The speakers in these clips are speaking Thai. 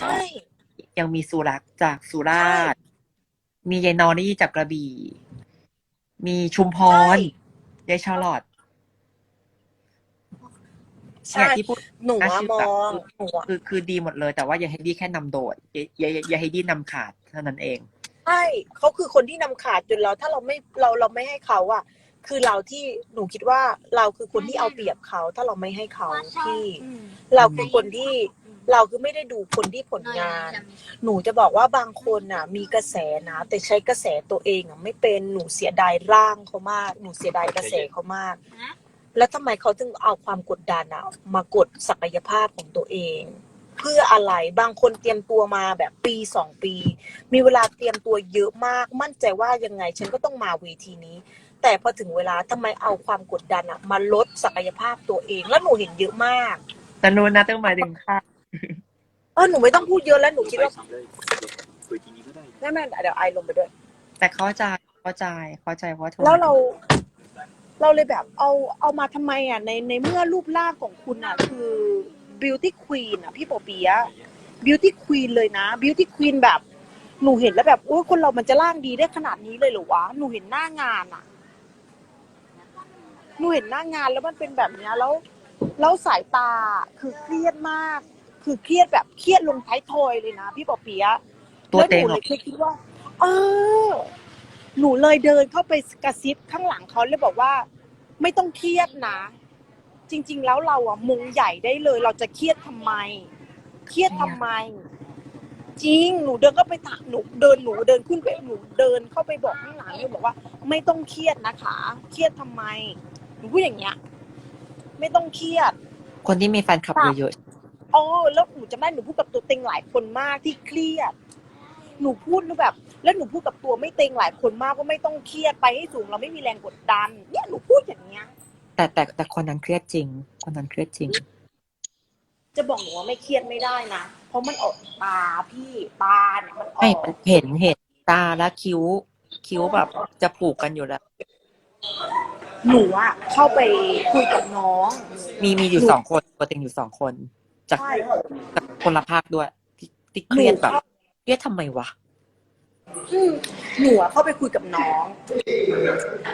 ใช่ ยังมีสุรักษ์จากสุราษฎร์มียายนอรี่จากกระบี่ มีชุมพรยายชาร์ลอต ใช่เนี่ยที่พูด หนูน่าอะชื่อมแบบองหนูอะคือคือดีหมดเลย แต่ว่าอย่าให้ดีแค่นำโดดอย่าอย่าอย่าอย่าให้ดีนำขาดเท่านั้นเอง ใช่เขาคือคนที่นำขาดจนเราถ้าเราไม่เราเราไม่ให้เขาอะคือเราที่หนูคิดว่าเราคือคนที่เอาเปรียบเขา ถ้าเราไม่ให้เขาพี่ เราคือคนที่ เราคือไม่ได้ดูคนที่ผลงาน หนูจะบอกว่าบางคนน่ะ มีกระแสนะ แต่ใช้กระแสตัวเองอะไม่เป็นหนูเสียดายร่างเขามาก หนูเสียดายกระแสเขามาก แล้วทำไมเขาถึงเอาความกดดันอะมากดศักยภาพของตัวเอง เพื่ออะไรบางคนเตรียมตัวมาแบบปีสองปี มีเวลาเตรียมตัวเยอะมาก มั่นใจว่ายังไง ฉันก็ต้องมาเวทีนี้แต่พอถึงเวลาทำไมเอาความกดดันอะมาลดศักยภาพตัวเอง แล้วหนูเห็นเยอะมากแต่นู้นนะต้องหมายถึงค่ะ เออหนูไม่ต้องพูดเยอะแล้วหนูคิดว่าไปซ้ำเลยคุยทีนี้ก็ได้แม่แม่เดี๋ยวไอลงไปด้วย แต่เข้าใจเข้าใจเข้าใจเพราะโทรแล้วเรา เราเลยแบบเอาเอามาทำไมอะในในเมื่อรูปร่างของคุณอะ คือ beauty queen อะ พี่ปอเปียะ beauty queen เลยนะ beauty queen แบบ หนูเห็นแล้วแบบโอ้ยคนเรามันจะร่างดีได้ขนาดนี้เลยเหรอวะหนูเห็นหน้างานอะ หนูเห็นหน้างานแล้วมันเป็นแบบเนี้ยแล้วแล้วสายตาคือเครียดมาก คือเครียดแบบเครียดลงท้ายทอยเลยนะพี่ปอเปียะตัวแล้วเต็หงนูเหรเลอยเคยคิดว่า เออ หนูเลยเดินเข้าไปกระซิบข้างหลังเขาเลยบอกว่า ไม่ต้องเครียดนะ จริง ๆ แล้วเราอะมงใหญ่ได้เลย เราจะเครียดทำไม เครียดทำไม จริง หนูเดินก็ไปถามหนูเดินหนูเดินขึ้นไปหนูเดินเข้าไปบอกข้างหลังเลยบอกว่า ไม่ต้องเครียดนะคะ เครียดทำไมหนูพูดอย่างเงี้ย ไม่ต้องเครียด คนที่มีแฟนคลับเยอะ อ๋อแล้วหนูจะได้หนูพูดกับตัวเต็งหลายคนมากที่เครียด หนูพูดแล้วแบบ แล้วหนูพูดกับตัวไม่เต็งหลายคนมากว่าไม่ต้องเครียดไปให้สูงเราไม่มีแรงกดดัน เนี่ยหนูพูดอย่างเงี้ยๆแต่แต่แต่คนนั้นเครียดจริง คนนั้นเครียดจริง จะบอกหนูว่าไม่เครียดไม่ได้นะเพราะมันออกตาพี่ตาเนี่ยมันอไม่อก เห็นเห็นตาและคิ้ว คิ้วแบบจะผูกกันอยู่แล้ว หนูอะเข้าไปคุยกับน้อง มีมีอยู่สองคนตัวเต็งอยู่สองคน จากใช่ จากคนละภาคด้วย ที่ที่เครียดแบบเครียดทำไมวะ อืมหนูอะเข้าไปคุยกับน้อง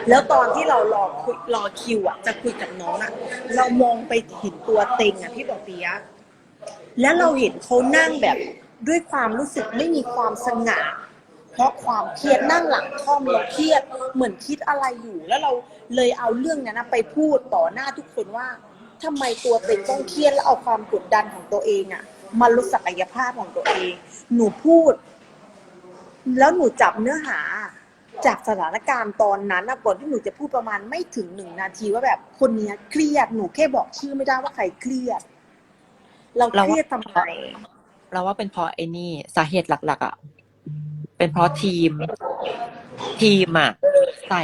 แล้วตอนที่เรารอคุยรอคิวอะจะคุยกับน้องอะเรามองไปเห็นตัวเต็งอะพี่บอกเปียะแล้วเราเห็นเขานั่งแบบด้วยความรู้สึกไม่มีความสง่า เพราะความเครียดนั่งหลังค่อมเราเครียดเหมือนคิดอะไรอยู่ แล้วเราเลยเอาเรื่องนั้นนะไปพูดต่อหน้าทุกคนว่า ทำไมตัวเต็งต้องเครียดแล้วเอาความกดดันของตัวเองอะมาลดศักยภาพของตัวเอง หนูพูด แล้วหนูจับเนื้อหา จากสถานการณ์ตอนนั้นนะก่อนที่หนูจะพูดประมาณไม่ถึงหนึ่งนาทีว่าแบบคนเนี้ยเครียดหนูแค่บอกชื่อไม่ได้ว่าใครเครียด เราเครียดทำไมเราว่าเป็นเพราะไอ้นี่สาเหตุหลัก ๆอะเป็นเพราะทีม ทีมอะใส่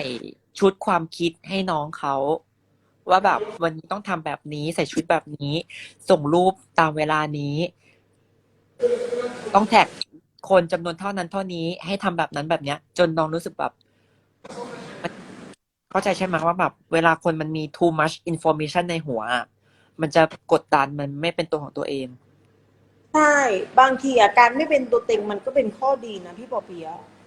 ชุดความคิดให้น้องเขา ว่าแบบวันนี้ต้องทำแบบนี้ใส่ชุดแบบนี้ ส่งรูปตามเวลานี้ ต้องแท็กคนจำนวนเท่านั้นเท่านี้ให้ทำแบบนั้นแบบเนี้ย จนน้องรู้สึกแบบเข้าใจใช่ไหมว่าแบบ เวลาคนมันมี too much information ในหัว มันจะกดดันมันไม่เป็นตัวของตัวเอง ใช่ บางทีอาการไม่เป็นตัวเต็งมันก็เป็นข้อดีนะพี่ปอเปียะ